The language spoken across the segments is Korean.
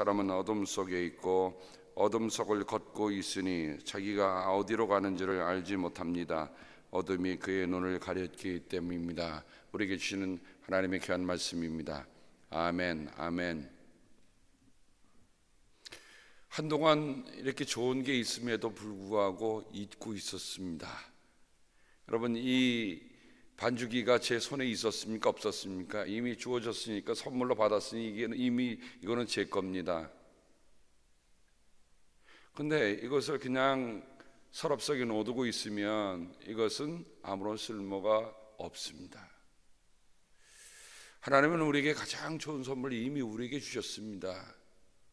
사람은 어둠 속에 있고 어둠 속을 걷고 있으니 자기가 어디로 가는지를 알지 못합니다. 어둠이 그의 눈을 가렸기 때문입니다. 우리에게 주시는 하나님의 귀한 말씀입니다. 아멘, 아멘. 한동안 이렇게 좋은 게 있음에도 불구하고 잊고 있었습니다. 여러분 이 반주기가 제 손에 있었습니까 없었습니까? 이미 주어졌으니까 선물로 받았으니 이게 이미 이거는 제 겁니다. 근데 이것을 그냥 서랍 속에 놓두고 있으면 이것은 아무런 쓸모가 없습니다. 하나님은 우리에게 가장 좋은 선물 이미 우리에게 주셨습니다.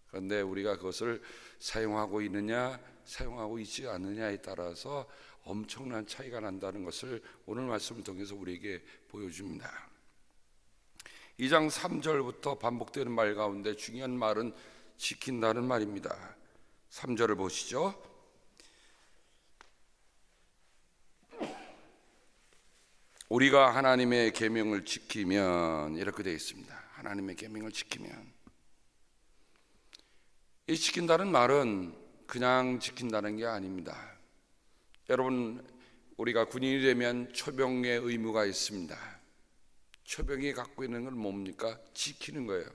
그런데 우리가 그것을 사용하고 있느냐, 사용하고 있지 않느냐에 따라서 엄청난 차이가 난다는 것을 오늘 말씀을 통해서 우리에게 보여줍니다. 2장 3절부터 반복되는 말 가운데 중요한 말은 지킨다는 말입니다. 3절을 보시죠. 우리가 하나님의 계명을 지키면 이렇게 되어 있습니다. 하나님의 계명을 지키면 이 지킨다는 말은 그냥 지킨다는 게 아닙니다. 여러분 우리가 군인이 되면 초병의 의무가 있습니다. 초병이 갖고 있는 건 뭡니까? 지키는 거예요.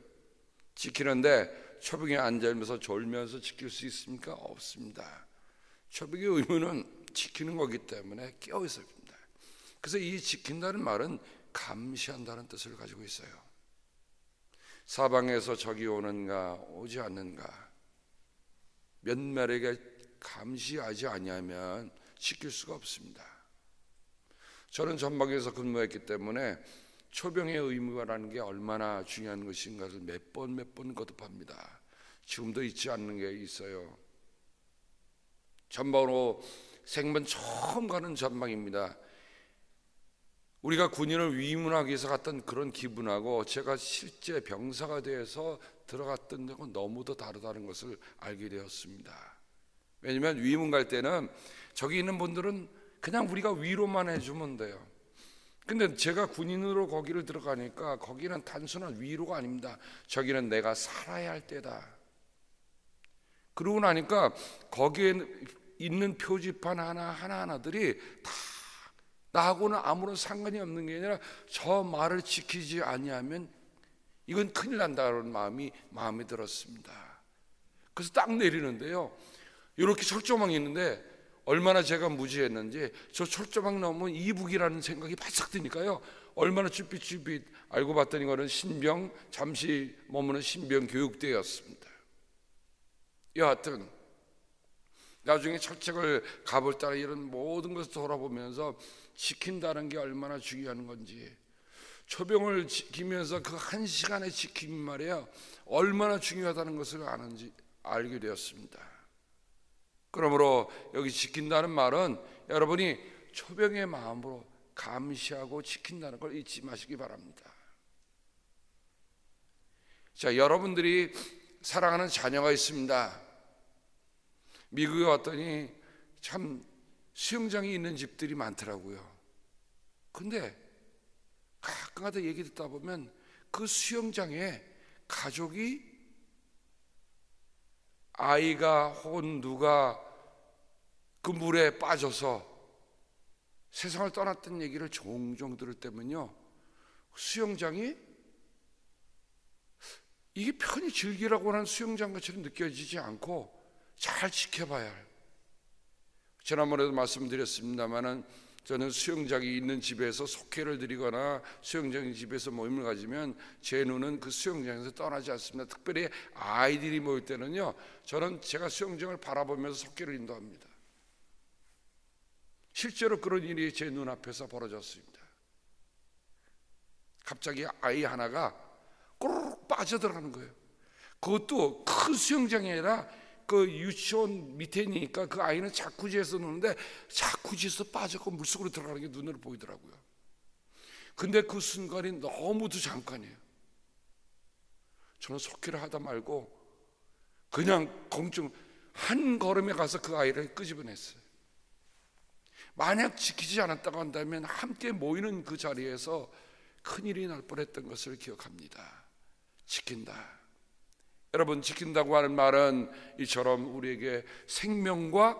지키는데 초병에 앉으면서 졸면서 지킬 수 있습니까? 없습니다. 초병의 의무는 지키는 거기 때문에 깨어 있어야 됩니다. 그래서 이 지킨다는 말은 감시한다는 뜻을 가지고 있어요. 사방에서 적이 오는가 오지 않는가 몇몇에게 감시하지 아니하면 지킬 수가 없습니다. 저는 전방에서 근무했기 때문에 초병의 의무라는 게 얼마나 중요한 것인가를 몇 번 몇 번 거듭합니다. 지금도 잊지 않는 게 있어요. 전방으로 생번 처음 가는 전방입니다. 우리가 군인을 위문하기 위해서 갔던 그런 기분하고 제가 실제 병사가 돼서 들어갔던 적은 너무도 다르다는 것을 알게 되었습니다. 왜냐하면 위문 갈 때는 저기 있는 분들은 그냥 우리가 위로만 해주면 돼요. 근데 제가 군인으로 거기를 들어가니까 거기는 단순한 위로가 아닙니다. 저기는 내가 살아야 할 때다. 그러고 나니까 거기에 있는 표지판 하나 하나 하나들이 다 나하고는 아무런 상관이 없는 게 아니라 저 말을 지키지 아니하면 이건 큰일 난다는 마음이 마음에 들었습니다. 그래서 딱 내리는데요. 이렇게 철조망이 있는데 얼마나 제가 무지했는지 저 철조망 넘으면 이북이라는 생각이 바싹 드니까요. 얼마나 쭈삣쭈삣 알고 봤더니 그는 신병 잠시 머무는 신병 교육대였습니다. 여하튼 나중에 철책을 가볼 따라 이런 모든 것을 돌아보면서 지킨다는 게 얼마나 중요한 건지 초병을 지키면서 그 한 시간의 지킴이 말이야 얼마나 중요하다는 것을 아는지 알게 되었습니다. 그러므로 여기 지킨다는 말은 여러분이 초병의 마음으로 감시하고 지킨다는 걸 잊지 마시기 바랍니다. 자, 여러분들이 사랑하는 자녀가 있습니다. 미국에 왔더니 참 수영장이 있는 집들이 많더라고요. 근데 가끔가다 얘기 듣다 보면 그 수영장에 가족이 아이가 혹은 누가 그 물에 빠져서 세상을 떠났던 얘기를 종종 들을 때면요. 수영장이 이게 편히 즐기라고 하는 수영장 것처럼 느껴지지 않고 잘 지켜봐야 할. 지난번에도 말씀드렸습니다만은 저는 수영장이 있는 집에서 속회를 드리거나 수영장 집에서 모임을 가지면 제 눈은 그 수영장에서 떠나지 않습니다. 특별히 아이들이 모일 때는요, 저는 제가 수영장을 바라보면서 속회를 인도합니다. 실제로 그런 일이 제 눈앞에서 벌어졌습니다. 갑자기 아이 하나가 꼬르륵 빠져들어가는 거예요. 그것도 큰 수영장이 아니라 그 유치원 밑에니까 그 아이는 자쿠지에서 노는데 자쿠지에서 빠졌고 물속으로 들어가는 게 눈으로 보이더라고요. 근데 그 순간이 너무도 잠깐이에요. 저는 속기를 하다 말고 그냥 공중 한 걸음에 가서 그 아이를 끄집어냈어요. 만약 지키지 않았다고 한다면 함께 모이는 그 자리에서 큰일이 날 뻔했던 것을 기억합니다. 지킨다. 여러분 지킨다고 하는 말은 이처럼 우리에게 생명과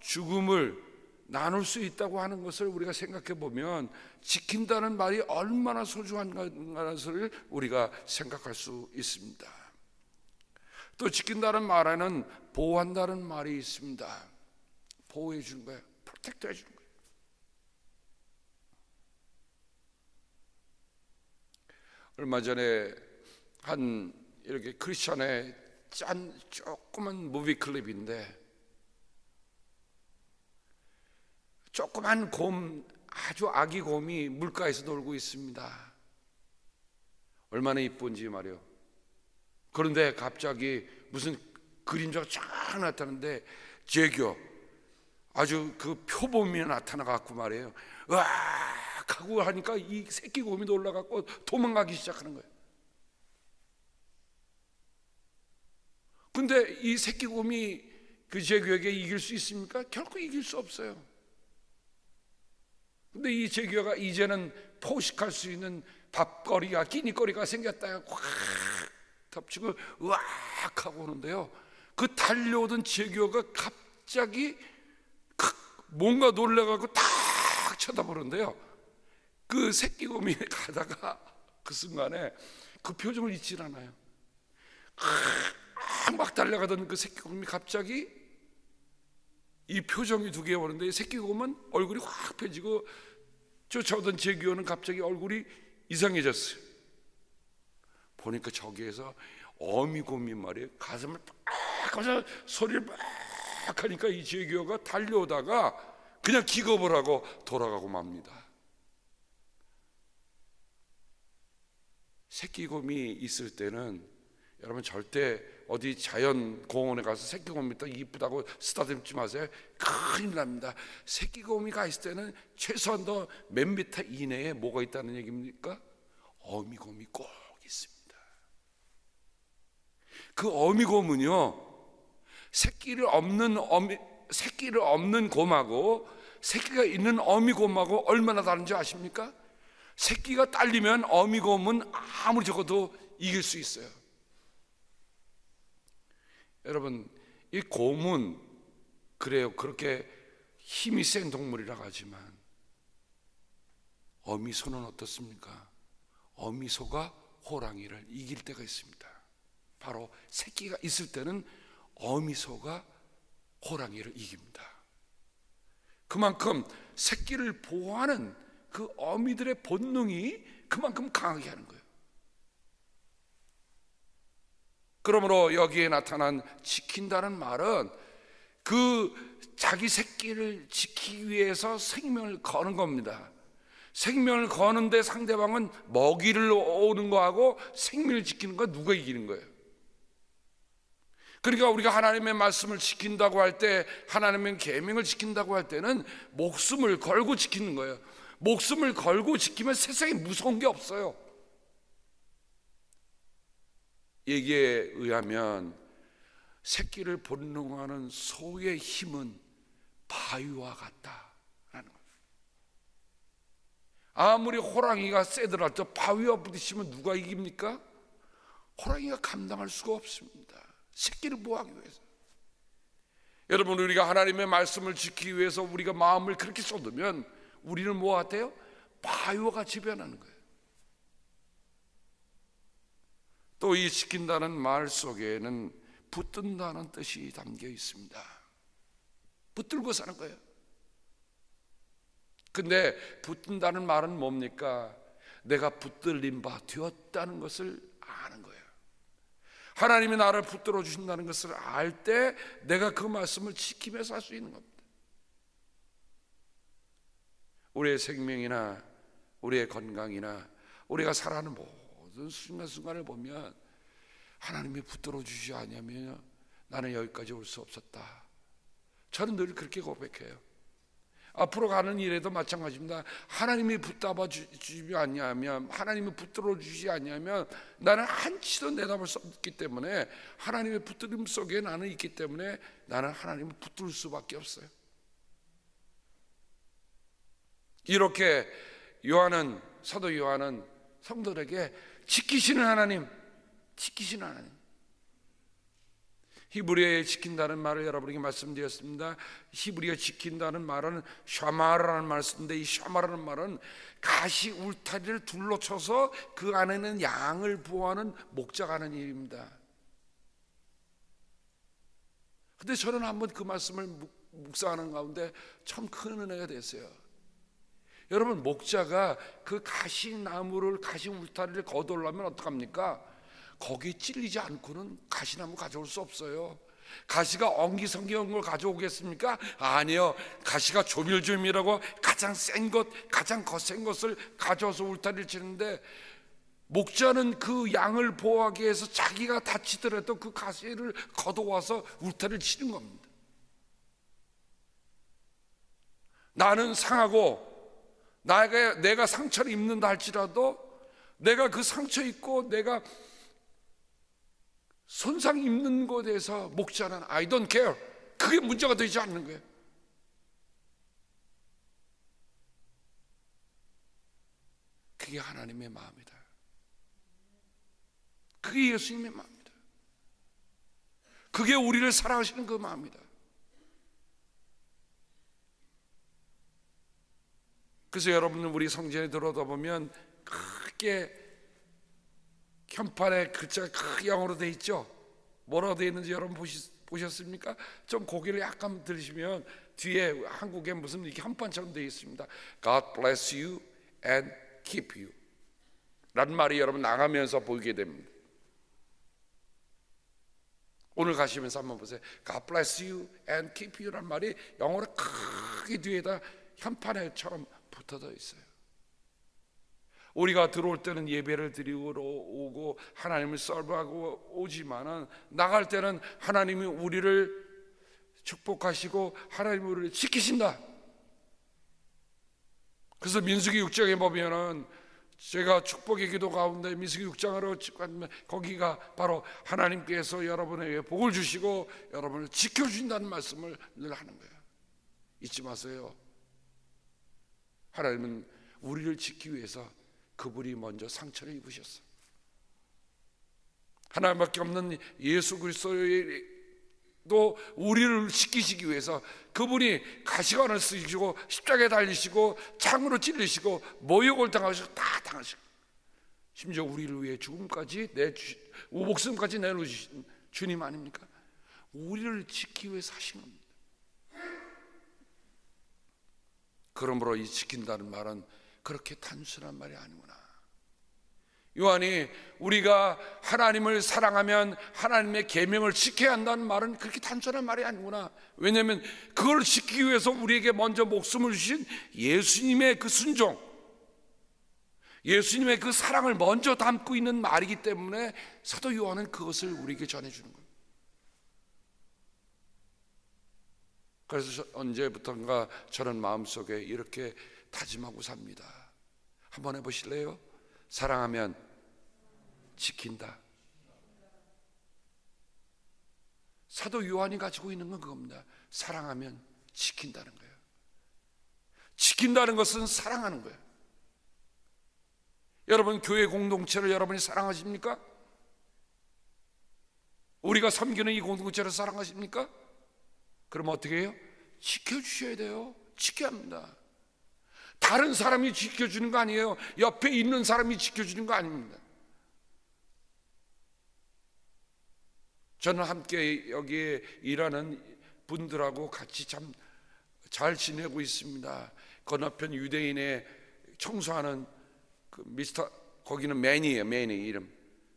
죽음을 나눌 수 있다고 하는 것을 우리가 생각해 보면 지킨다는 말이 얼마나 소중한 것을 우리가 생각할 수 있습니다. 또 지킨다는 말에는 보호한다는 말이 있습니다. 보호해 주는 거예요. 프로텍트 해 주는 거예요. 얼마 전에 한 이렇게 크리스천의 짠 조그만 무비 클립인데 조그만 곰 아주 아기 곰이 물가에서 놀고 있습니다. 얼마나 이쁜지 말이요. 그런데 갑자기 무슨 그림자가 쫙 나타나는데 제교 아주 그 표범이 나타나 갖고 말이에요. 와 하고 하니까 이 새끼 곰이 놀라갖고 도망가기 시작하는 거예요. 근데 이 새끼 곰이 그 제규에게 이길 수 있습니까? 결코 이길 수 없어요. 근데 이 제규가 이제는 포식할 수 있는 밥거리가 끼니거리가 생겼다. 확 덮치고 으악 하고 오는데요. 그 달려오던 제규가 갑자기 뭔가 놀래가고 딱 쳐다보는데요. 그 새끼곰이 가다가 그 순간에 그 표정을 잊질 않아요. 막 달려가던 그 새끼곰이 갑자기 이 표정이 두 개 오는데 새끼곰은 얼굴이 확 펴지고 쫓아오던 제규어는 갑자기 얼굴이 이상해졌어요. 보니까 저기에서 어미곰이 말이에요. 가슴을 빡 하면서 소리를 막 하니까 이 제규어가 달려오다가 그냥 기겁을 하고 돌아가고 맙니다. 새끼곰이 있을 때는 여러분 절대 어디 자연 공원에 가서 새끼곰이 또 이쁘다고 쓰다듬지 마세요. 큰일 납니다. 새끼곰이 가 있을 때는 최소한 몇 미터 이내에 뭐가 있다는 얘기입니까? 어미곰이 꼭 있습니다. 그 어미곰은요, 새끼를 없는 어미, 새끼를 없는 곰하고 새끼가 있는 어미곰하고 얼마나 다른지 아십니까? 새끼가 딸리면 어미곰은 아무리 적어도 이길 수 있어요. 여러분 이 곰은 그래요 그렇게 힘이 센 동물이라고 하지만 어미소는 어떻습니까? 어미소가 호랑이를 이길 때가 있습니다. 바로 새끼가 있을 때는 어미소가 호랑이를 이깁니다. 그만큼 새끼를 보호하는 그 어미들의 본능이 그만큼 강하게 하는 거예요. 그러므로 여기에 나타난 지킨다는 말은 그 자기 새끼를 지키기 위해서 생명을 거는 겁니다. 생명을 거는데 상대방은 먹이를 오는 거하고 생명을 지키는 거 누가 이기는 거예요? 그러니까 우리가 하나님의 말씀을 지킨다고 할 때, 하나님의 계명을 지킨다고 할 때는 목숨을 걸고 지키는 거예요. 목숨을 걸고 지키면 세상에 무서운 게 없어요. 얘기에 의하면 새끼를 본능하는 소의 힘은 바위와 같다라는 거예요. 아무리 호랑이가 세더라도 바위와 부딪히면 누가 이깁니까? 호랑이가 감당할 수가 없습니다. 새끼를 보호하기 위해서. 여러분 우리가 하나님의 말씀을 지키기 위해서 우리가 마음을 그렇게 쏟으면 우리는 뭐 같아요? 바위와 같이 변하는 거예요. 또 이 지킨다는 말 속에는 붙든다는 뜻이 담겨 있습니다. 붙들고 사는 거예요. 근데 붙든다는 말은 뭡니까? 내가 붙들린 바 되었다는 것을 아는 거예요. 하나님이 나를 붙들어 주신다는 것을 알 때 내가 그 말씀을 지키며 살 수 있는 겁니다. 우리의 생명이나 우리의 건강이나 우리가 살아가는 모든 순간순간을 보면 하나님이 붙들어 주시지 않으면 나는 여기까지 올 수 없었다. 저는 늘 그렇게 고백해요. 앞으로 가는 일에도 마찬가지입니다. 하나님이 붙잡아 주지 않냐면 하나님이 붙들어 주지 않냐면 나는 한치도 내다볼 수 없기 때문에 하나님의 붙들림 속에 나는 있기 때문에 나는 하나님을 붙들 수밖에 없어요. 이렇게 요한은 사도 요한은 성도들에게 지키시는 하나님, 지키시는 하나님. 히브리어에 지킨다는 말을 여러분에게 말씀드렸습니다. 히브리어 지킨다는 말은 샤마라는 쓰는데 이 샤마라는 말은 가시 울타리를 둘러쳐서 그 안에는 양을 보호하는 목자가 하는 일입니다. 근데 저는 한번 그 말씀을 묵상하는 가운데 참 큰 은혜가 됐어요. 여러분 목자가 그 가시나무를 가시 울타리를 거두려면 어떡합니까? 거기 찔리지 않고는 가시나무 가져올 수 없어요. 가시가 엉기성기한 걸 가져오겠습니까? 아니요. 가시가 조밀조밀하고 가장 센 것, 가장 거센 것을 가져와서 울타리를 치는데 목자는 그 양을 보호하기 위해서 자기가 다치더라도 그 가시를 걷어와서 울타리를 치는 겁니다. 나는 상하고 나가 내가 상처를 입는다 할지라도 내가 그 상처 입고 내가 손상 입는 것에서 목자는 I don't care. 그게 문제가 되지 않는 거예요. 그게 하나님의 마음이다. 그게 예수님의 마음이다. 그게 우리를 사랑하시는 그 마음이다. 그래서 여러분은 우리 성전에 들어다 보면 크게 현판에 글자가 크게 영어로 돼 있죠. 뭐라고 돼 있는지 여러분 보시, 보셨습니까? 좀 고개를 약간 들으시면 뒤에 한국에 무슨 이렇게 현판처럼 돼 있습니다. God bless you and keep you. 라는 말이 여러분 나가면서 보이게 됩니다. 오늘 가시면서 한번 보세요. God bless you and keep you라는 말이 영어로 크게 뒤에다 현판에처럼 붙어져 있어요. 우리가 들어올 때는 예배를 드리고 오고 하나님을 설브하고 오지만은 나갈 때는 하나님이 우리를 축복하시고 하나님이 우리를 지키신다. 그래서 민수기 6장에 보면은 제가 축복의 기도 가운데 민수기 6장으로 가면 거기가 바로 하나님께서 여러분에게 복을 주시고 여러분을 지켜주신다는 말씀을 늘 하는 거예요. 잊지 마세요. 하나님은 우리를 지키기 위해서 그분이 먼저 상처를 입으셨어. 하나님밖에 없는 예수 그리스도도 우리를 지키시기 위해서 그분이 가시관을 쓰시고 십자가에 달리시고 창으로 찔리시고 모욕을 당하시고 다 당하시고 심지어 우리를 위해 죽음까지 내 목숨까지 내놓으신 주님 아닙니까? 우리를 지키기 위해 사신 겁니다. 그러므로 이 지킨다는 말은 그렇게 단순한 말이 아니구나. 요한이 우리가 하나님을 사랑하면 하나님의 계명을 지켜야 한다는 말은 그렇게 단순한 말이 아니구나. 왜냐하면 그걸 지키기 위해서 우리에게 먼저 목숨을 주신 예수님의 그 순종, 예수님의 그 사랑을 먼저 담고 있는 말이기 때문에 사도 요한은 그것을 우리에게 전해주는 거예요. 그래서 언제부턴가 저는 마음속에 이렇게 다짐하고 삽니다. 한번 해보실래요? 사랑하면 지킨다. 사도 요한이 가지고 있는 건 그겁니다. 사랑하면 지킨다는 거예요. 지킨다는 것은 사랑하는 거예요. 여러분 교회 공동체를 여러분이 사랑하십니까? 우리가 섬기는 이 공동체를 사랑하십니까? 그럼 어떻게 해요? 지켜주셔야 돼요. 지켜야 합니다. 다른 사람이 지켜주는 거 아니에요. 옆에 있는 사람이 지켜주는 거 아닙니다. 저는 함께 여기에 일하는 분들하고 같이 참 잘 지내고 있습니다. 건너편 유대인의 청소하는 그 미스터 거기는 매니예요, 매니 이름.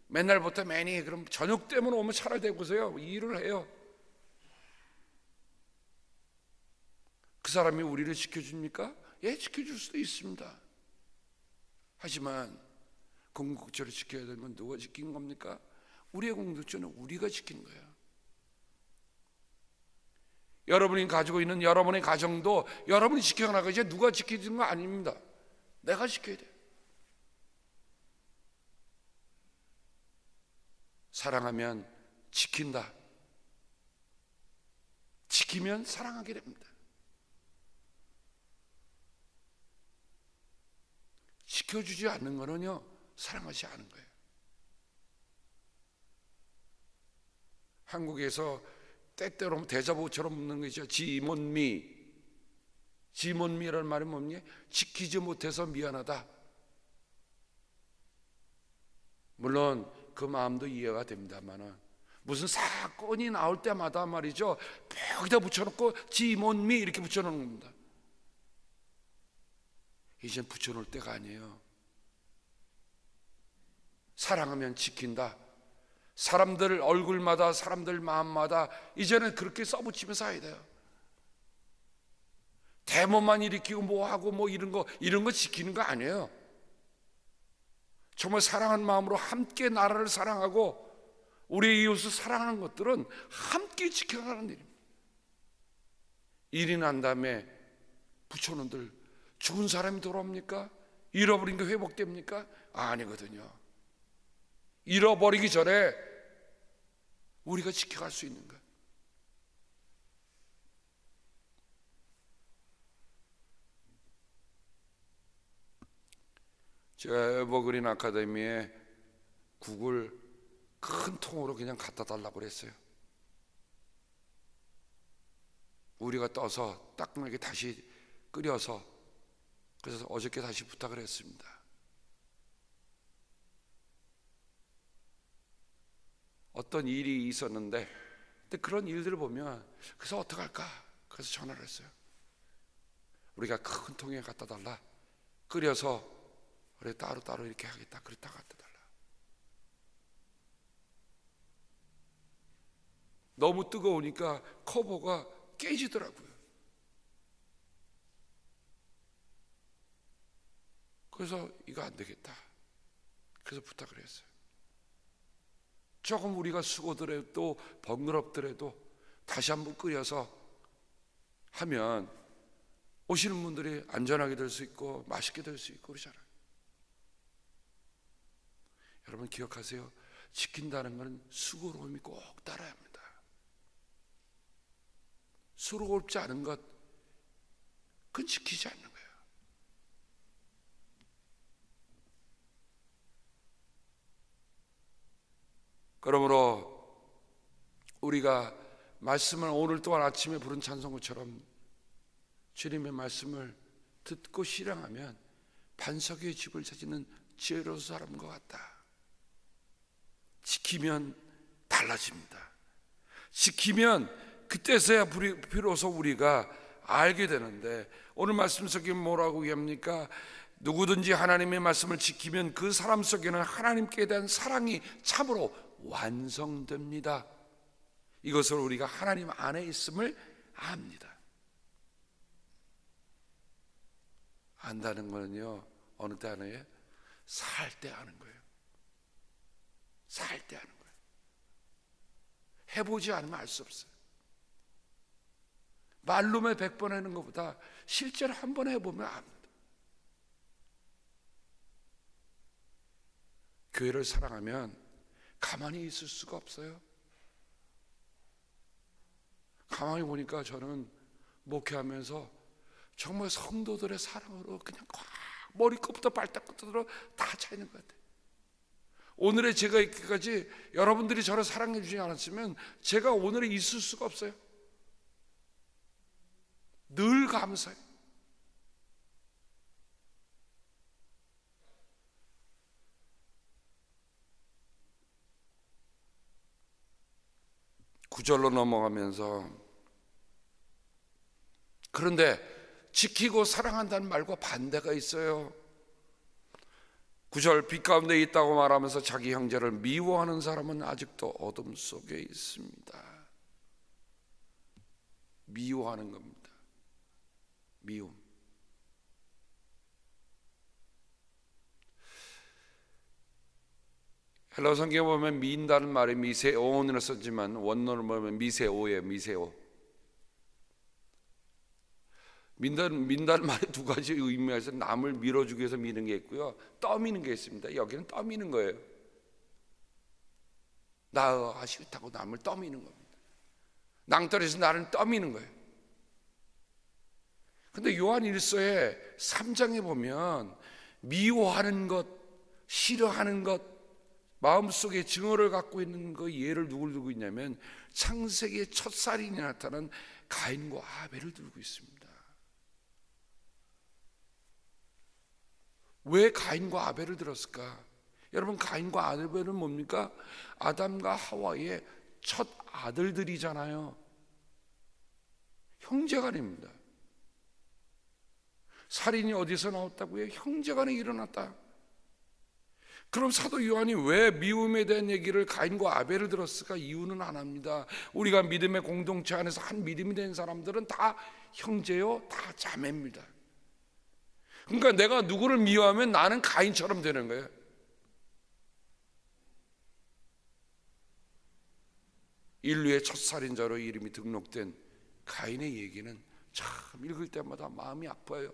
맨날부터 매니 그럼 저녁 때문에 오면 차를 대고서요 일을 해요. 그 사람이 우리를 지켜줍니까? 예, 지켜줄 수도 있습니다. 하지만 공국처를 지켜야 되는 건 누가 지킨 겁니까? 우리의 공동체는 우리가 지키는 거예요. 여러분이 가지고 있는 여러분의 가정도 여러분이 지켜나가 이제 누가 지켜주는 거 아닙니다. 내가 지켜야 돼. 사랑하면 지킨다. 지키면 사랑하게 됩니다. 지켜주지 않는 거는요, 사랑하지 않은 거예요. 한국에서 때때로 대자보처럼 묻는 것이죠. 지몬미. 지몬미라는 말이 뭡니까? 지키지 못해서 미안하다. 물론 그 마음도 이해가 됩니다만은 무슨 사건이 나올 때마다 말이죠. 벽에다 붙여놓고 지몬미 이렇게 붙여놓는 겁니다. 이젠 붙여놓을 때가 아니에요. 사랑하면 지킨다. 사람들 얼굴마다 사람들 마음마다 이제는 그렇게 써붙이며 살아야 돼요. 대모만 일으키고 뭐 하고 뭐 이런 거 이런 거 지키는 거 아니에요. 정말 사랑하는 마음으로 함께 나라를 사랑하고 우리 이웃을 사랑하는 것들은 함께 지켜가는 일입니다. 일이 난 다음에 부처님들 죽은 사람이 돌아옵니까? 잃어버린 게 회복됩니까? 아니거든요. 잃어버리기 전에 우리가 지켜갈 수 있는 거예요. 제가 에버그린 아카데미에 국을 큰 통으로 그냥 갖다 달라고 그랬어요. 우리가 떠서 따끈하게 다시 끓여서 그래서 어저께 다시 부탁을 했습니다. 어떤 일이 있었는데 근데 그런 일들을 보면 그래서 어떡할까? 그래서 전화를 했어요. 우리가 큰 통에 갖다 달라. 끓여서 그래 따로 따로 이렇게 하겠다. 그랬다 갖다 달라. 너무 뜨거우니까 커버가 깨지더라고요. 그래서 이거 안 되겠다. 그래서 부탁을 했어요. 조금 우리가 수고더라도 번거롭더라도 다시 한번 끓여서 하면 오시는 분들이 안전하게 될 수 있고 맛있게 될 수 있고 그러잖아요. 여러분 기억하세요. 지킨다는 것은 수고로움이 꼭 따라야 합니다. 수고롭지 않은 것, 그건 지키지 않는 거예요. 그러므로 우리가 말씀을 오늘 또한 아침에 부른 찬송구처럼 주님의 말씀을 듣고 실행하면 반석의 집을 찾는 지혜로운 사람과 같다. 지키면 달라집니다. 지키면 그때서야 비로소 우리가 알게 되는데 오늘 말씀 속에 뭐라고 얘기합니까? 누구든지 하나님의 말씀을 지키면 그 사람 속에는 하나님께 대한 사랑이 참으로 완성됩니다. 이것을 우리가 하나님 안에 있음을 압니다. 안다는 거는요, 어느 때 아는 살때 아는 거예요. 살때 하는 거예요. 해보지 않으면 알 수 없어요. 말로만 백번 하는 것보다 실제로 한 번 해보면 압니다. 교회를 사랑하면 가만히 있을 수가 없어요. 가만히 보니까 저는 목회하면서 정말 성도들의 사랑으로 그냥 꽉 머리끝부터 발끝부터 다 차이는 것 같아요. 오늘의 제가 있기까지 여러분들이 저를 사랑해 주지 않았으면 제가 오늘에 있을 수가 없어요. 늘 감사해요. 구절로 넘어가면서 그런데 지키고 사랑한다는 말과 반대가 있어요. 구절 빛 가운데 있다고 말하면서 자기 형제를 미워하는 사람은 아직도 어둠 속에 있습니다. 미워하는 겁니다. 미움. 헬라 성경에 보면 미인다는 말이 미세오으로 썼지만 원론을 보면 미세오예요. 미세오. 민다는, 민다는 말에 두 가지 있어요. 남을 밀어주기 위해서 미는 게 있고요. 떠미는 게 있습니다. 여기는 떠미는 거예요. 나 싫다고 남을 떠미는 겁니다. 낭떠러지에서 나를 떠미는 거예요. 근데 요한 일서의 3장에 보면 미워하는 것, 싫어하는 것, 마음속에 증오를 갖고 있는 그 예를 누굴 두고 있냐면 창세기의 첫 살인이 나타난 가인과 아벨을 들고 있습니다. 왜 가인과 아벨을 들었을까? 여러분 가인과 아벨은 뭡니까? 아담과 하와의 첫 아들들이잖아요. 형제간입니다. 살인이 어디서 나왔다고요? 형제간에 일어났다. 그럼 사도 요한이 왜 미움에 대한 얘기를 가인과 아벨을 들었을까? 이유는 안 합니다. 우리가 믿음의 공동체 안에서 한 믿음이 된 사람들은 다 형제요, 다 자매입니다. 그러니까 내가 누구를 미워하면 나는 가인처럼 되는 거예요. 인류의 첫 살인자로 이름이 등록된 가인의 얘기는 참 읽을 때마다 마음이 아파요.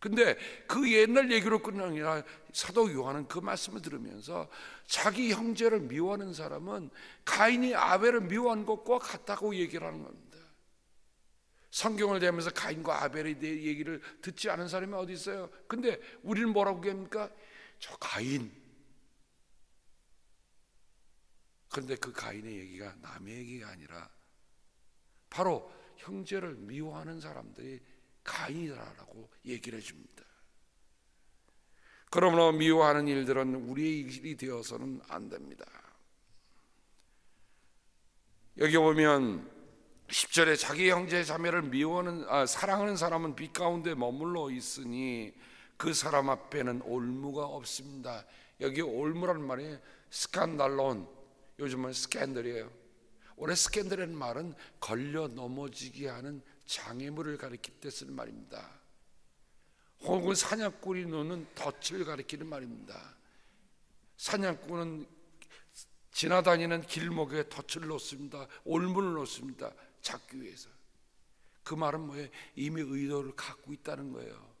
근데 그 옛날 얘기로 끝나는 게 아니라 사도 요한은 그 말씀을 들으면서 자기 형제를 미워하는 사람은 가인이 아벨을 미워한 것과 같다고 얘기를 하는 겁니다. 성경을 대면서 가인과 아벨에 대해 얘기를 듣지 않은 사람이 어디 있어요? 근데 우리는 뭐라고 얘기합니까? 저 가인. 그런데 그 가인의 얘기가 남의 얘기가 아니라 바로 형제를 미워하는 사람들이 가인이라고 얘기를 해줍니다. 그러므로 미워하는 일들은 우리의 일이 되어서는 안 됩니다. 여기 보면 10절에 자기 형제 자매를 미워하는 아, 사랑하는 사람은 빛 가운데 머물러 있으니 그 사람 앞에는 올무가 없습니다. 여기 올무란 말이 스칸달론 요즘은 스캔들이에요. 원래 스캔들이라는 말은 걸려 넘어지게 하는 장애물을 가리킬 때 쓰는 말입니다. 혹은 사냥꾼이 놓는 덫을 가리키는 말입니다. 사냥꾼은 지나다니는 길목에 덫을 놓습니다. 올문을 놓습니다. 잡기 위해서. 그 말은 뭐예요? 이미 의도를 갖고 있다는 거예요.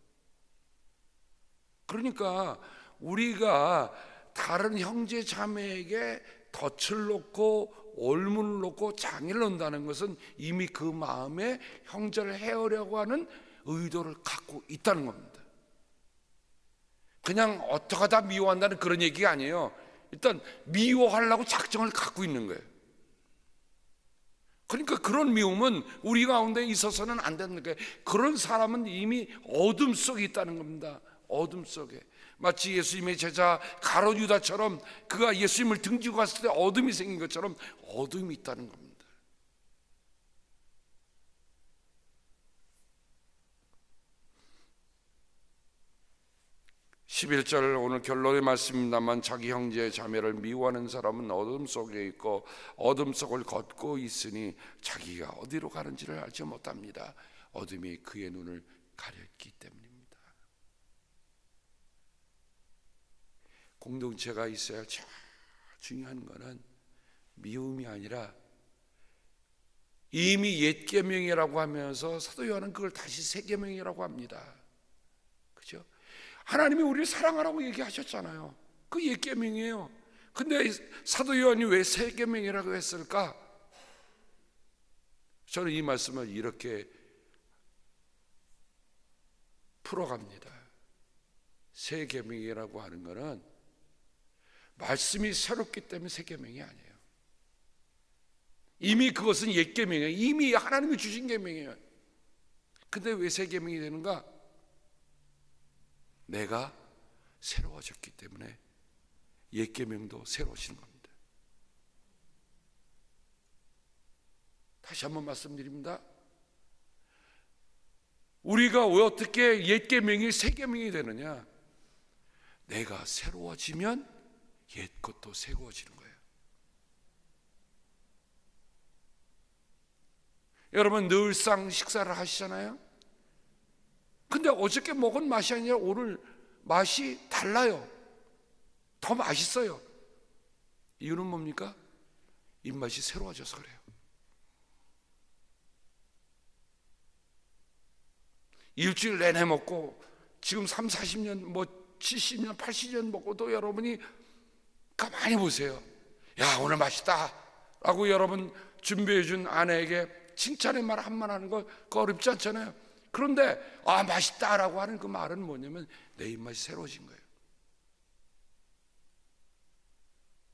그러니까 우리가 다른 형제 자매에게 덫을 놓고 올문을 놓고 장애를 넣는다는 것은 이미 그 마음에 형제를 해오려고 하는 의도를 갖고 있다는 겁니다. 그냥 어떻게 하다 미워한다는 그런 얘기가 아니에요. 일단 미워하려고 작정을 갖고 있는 거예요. 그러니까 그런 미움은 우리 가운데 있어서는 안 되는 거예요. 그런 사람은 이미 어둠 속에 있다는 겁니다. 어둠 속에. 마치 예수님의 제자 가롯 유다처럼 그가 예수님을 등지고 갔을 때 어둠이 생긴 것처럼 어둠이 있다는 겁니다. 11절 오늘 결론의 말씀입니다만 자기 형제 자매를 미워하는 사람은 어둠 속에 있고 어둠 속을 걷고 있으니 자기가 어디로 가는지를 알지 못합니다. 어둠이 그의 눈을 가렸기 때문입니다. 공동체가 있어야 참 중요한 것은 미움이 아니라 이미 옛 계명이라고 하면서 사도 요한은 그걸 다시 새 계명이라고 합니다. 그죠? 하나님이 우리를 사랑하라고 얘기하셨잖아요. 그 옛 계명이에요. 근데 사도 요한이 왜 새 계명이라고 했을까? 저는 이 말씀을 이렇게 풀어갑니다. 새 계명이라고 하는 것은 말씀이 새롭기 때문에 새 계명이 아니에요. 이미 그것은 옛 계명이에요. 이미 하나님이 주신 계명이에요. 근데 왜 새 계명이 되는가? 내가 새로워졌기 때문에 옛 계명도 새로워지는 겁니다. 다시 한번 말씀드립니다. 우리가 왜 어떻게 옛 계명이 새 계명이 되느냐? 내가 새로워지면 옛 것도 새거워지는 거예요. 여러분 늘상 식사를 하시잖아요. 근데 어저께 먹은 맛이 아니라 오늘 맛이 달라요. 더 맛있어요. 이유는 뭡니까? 입맛이 새로워져서 그래요. 일주일 내내 먹고 지금 3, 40년 뭐 70년, 80년 먹고도 여러분이 가만히 보세요. 야, 오늘 맛있다. 라고 여러분 준비해 준 아내에게 칭찬의 말한번 하는 거 어렵지 않잖아요. 그런데 아, 맛있다 라고 하는 그 말은 뭐냐면 내 입맛이 새로워진 거예요.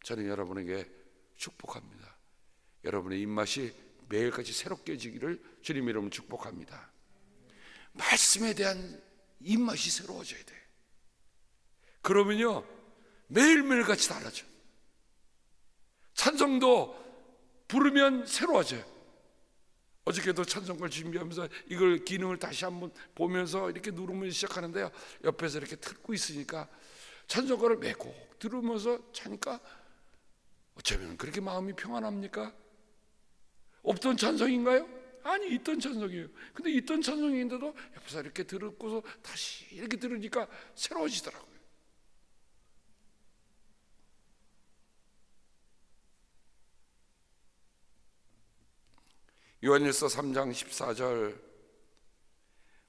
저는 여러분에게 축복합니다. 여러분의 입맛이 매일같이 새롭게 지기를 주님 이름으로 축복합니다. 말씀에 대한 입맛이 새로워져야 돼. 그러면요 매일매일 같이 달라져. 찬송도 부르면 새로워져요. 어저께도 찬송걸 준비하면서 이걸 기능을 다시 한번 보면서 이렇게 누르면 시작하는데요. 옆에서 이렇게 듣고 있으니까 찬송가를 매곡 들으면서 자니까 어쩌면 그렇게 마음이 평안합니까? 없던 찬송인가요? 아니 있던 찬송이에요. 근데 있던 찬송인데도 옆에서 이렇게 들었고서 다시 이렇게 들으니까 새로워지더라고요. 요한일서 3장 14절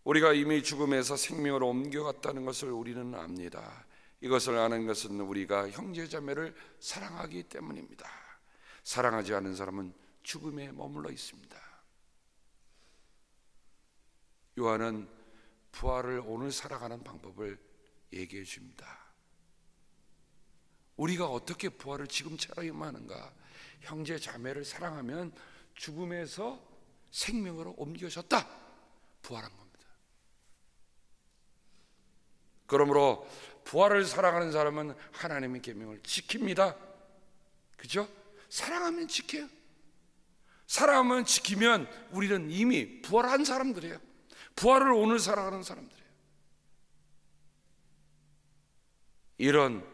우리가 이미 죽음에서 생명으로 옮겨갔다는 것을 우리는 압니다. 이것을 아는 것은 우리가 형제자매를 사랑하기 때문입니다. 사랑하지 않은 사람은 죽음에 머물러 있습니다. 요한은 부활을 오늘 살아가는 방법을 얘기해 줍니다. 우리가 어떻게 부활을 지금 체험하는가? 형제 자매를 사랑하면 죽음에서 생명으로 옮겨졌다. 부활한 겁니다. 그러므로 부활을 사랑하는 사람은 하나님의 계명을 지킵니다. 그죠? 사랑하면 지켜요. 사랑하면 지키면 우리는 이미 부활한 사람들이에요. 부활을 오늘 살아가는 사람들이에요. 이런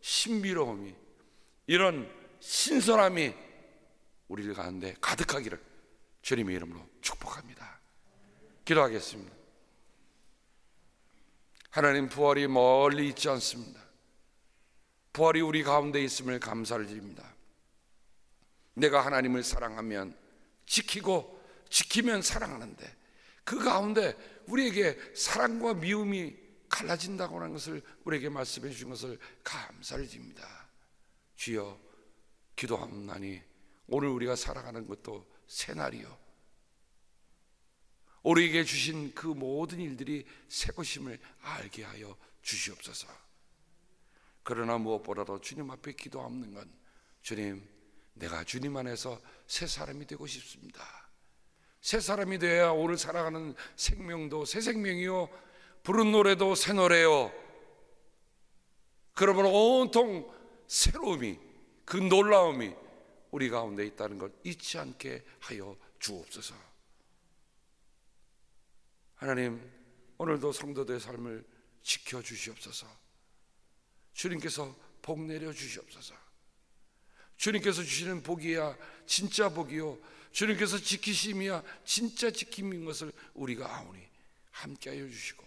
신비로움이, 이런 신선함이 우리 가운데 가득하기를 주님의 이름으로 축복합니다. 기도하겠습니다. 하나님 부활이 멀리 있지 않습니다. 부활이 우리 가운데 있음을 감사를 드립니다. 내가 하나님을 사랑하면 지키고 지키면 사랑하는데 그 가운데 우리에게 사랑과 미움이 갈라진다고 하는 것을 우리에게 말씀해 주신 것을 감사를 드립니다. 주여 기도합나니 오늘 우리가 살아가는 것도 새날이요. 우리에게 주신 그 모든 일들이 새 것임을 알게 하여 주시옵소서. 그러나 무엇보다도 주님 앞에 기도하는 건 주님 내가 주님 안에서 새 사람이 되고 싶습니다. 새 사람이 되어야 오늘 살아가는 생명도 새 생명이요. 부른 노래도 새 노래요. 그러면 온통 새로움이 그 놀라움이 우리 가운데 있다는 걸 잊지 않게 하여 주옵소서. 하나님, 오늘도 성도들의 삶을 지켜 주시옵소서. 주님께서 복 내려 주시옵소서. 주님께서 주시는 복이야 진짜 복이요. 주님께서 지키심이야 진짜 지킴인 것을 우리가 아오니 함께하여 주시고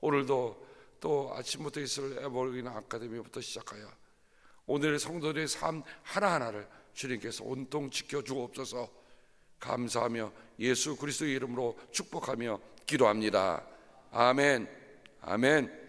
오늘도 또 아침부터 있을 에버리나 아카데미부터 시작하여 오늘의 성도들의 삶 하나하나를 주님께서 온통 지켜주옵소서 감사하며 예수 그리스도의 이름으로 축복하며 기도합니다. 아멘. 아멘.